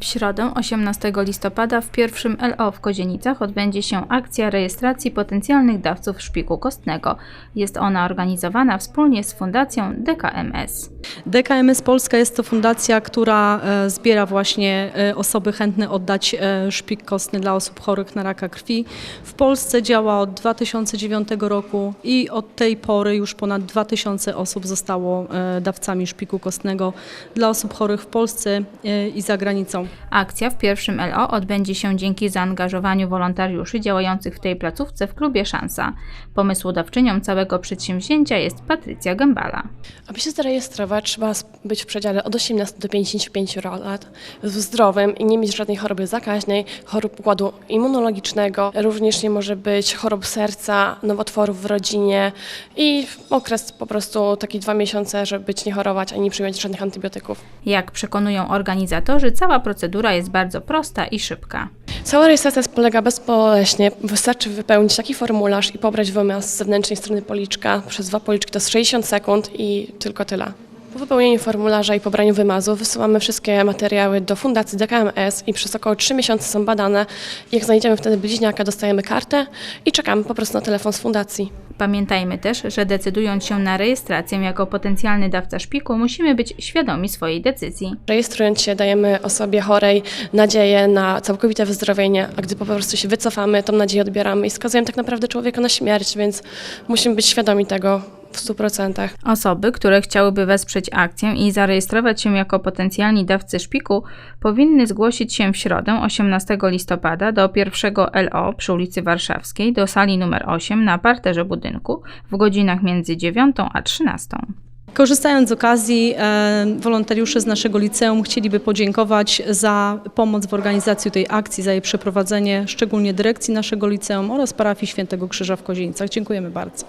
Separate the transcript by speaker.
Speaker 1: W środę 18 listopada w pierwszym LO w Kozienicach odbędzie się akcja rejestracji potencjalnych dawców szpiku kostnego. Jest ona organizowana wspólnie z Fundacją DKMS.
Speaker 2: DKMS Polska jest to fundacja, która e, zbiera właśnie e, osoby chętne oddać e, szpik kostny dla osób chorych na raka krwi. W Polsce działa od 2009 roku i od tej pory już ponad 2000 osób zostało dawcami szpiku kostnego dla osób chorych w Polsce i za granicą.
Speaker 1: Akcja w pierwszym LO odbędzie się dzięki zaangażowaniu wolontariuszy działających w tej placówce w klubie Szansa. Pomysłodawczynią całego przedsięwzięcia jest Patrycja Gębala.
Speaker 3: Aby się zarejestrować, trzeba być w przedziale od 18 do 55 lat, zdrowym i nie mieć żadnej choroby zakaźnej, chorób układu immunologicznego. Również nie może być chorób serca, nowotworów w rodzinie i okres po prostu taki dwa miesiące, żeby być nie chorować ani nie przyjmować żadnych antybiotyków.
Speaker 1: Jak przekonują organizatorzy, cała procedura jest bardzo prosta i szybka.
Speaker 3: Cała rejestracja polega bezboleśnie. Wystarczy wypełnić taki formularz i pobrać wymaz z zewnętrznej strony policzka. Przez dwa policzki to jest 60 sekund i tylko tyle. Po wypełnieniu formularza i pobraniu wymazu wysyłamy wszystkie materiały do Fundacji DKMS i przez około 3 miesiące są badane. Jak znajdziemy wtedy bliźniaka, dostajemy kartę i czekamy po prostu na telefon z fundacji.
Speaker 1: Pamiętajmy też, że decydując się na rejestrację jako potencjalny dawca szpiku, musimy być świadomi swojej decyzji.
Speaker 3: Rejestrując się, dajemy osobie chorej nadzieję na całkowite wyzdrowienie, a gdy po prostu się wycofamy, tą nadzieję odbieramy i skazujemy tak naprawdę człowieka na śmierć, więc musimy być świadomi tego w 100%.
Speaker 1: Osoby, które chciałyby wesprzeć akcję i zarejestrować się jako potencjalni dawcy szpiku, powinny zgłosić się w środę 18 listopada do pierwszego LO przy ulicy Warszawskiej do sali numer 8 na parterze budynku w godzinach między 9 a 13.
Speaker 2: Korzystając z okazji, e, wolontariusze z naszego liceum chcieliby podziękować za pomoc w organizacji tej akcji, za jej przeprowadzenie, szczególnie dyrekcji naszego liceum oraz parafii Świętego Krzyża w Kozienicach. Dziękujemy bardzo.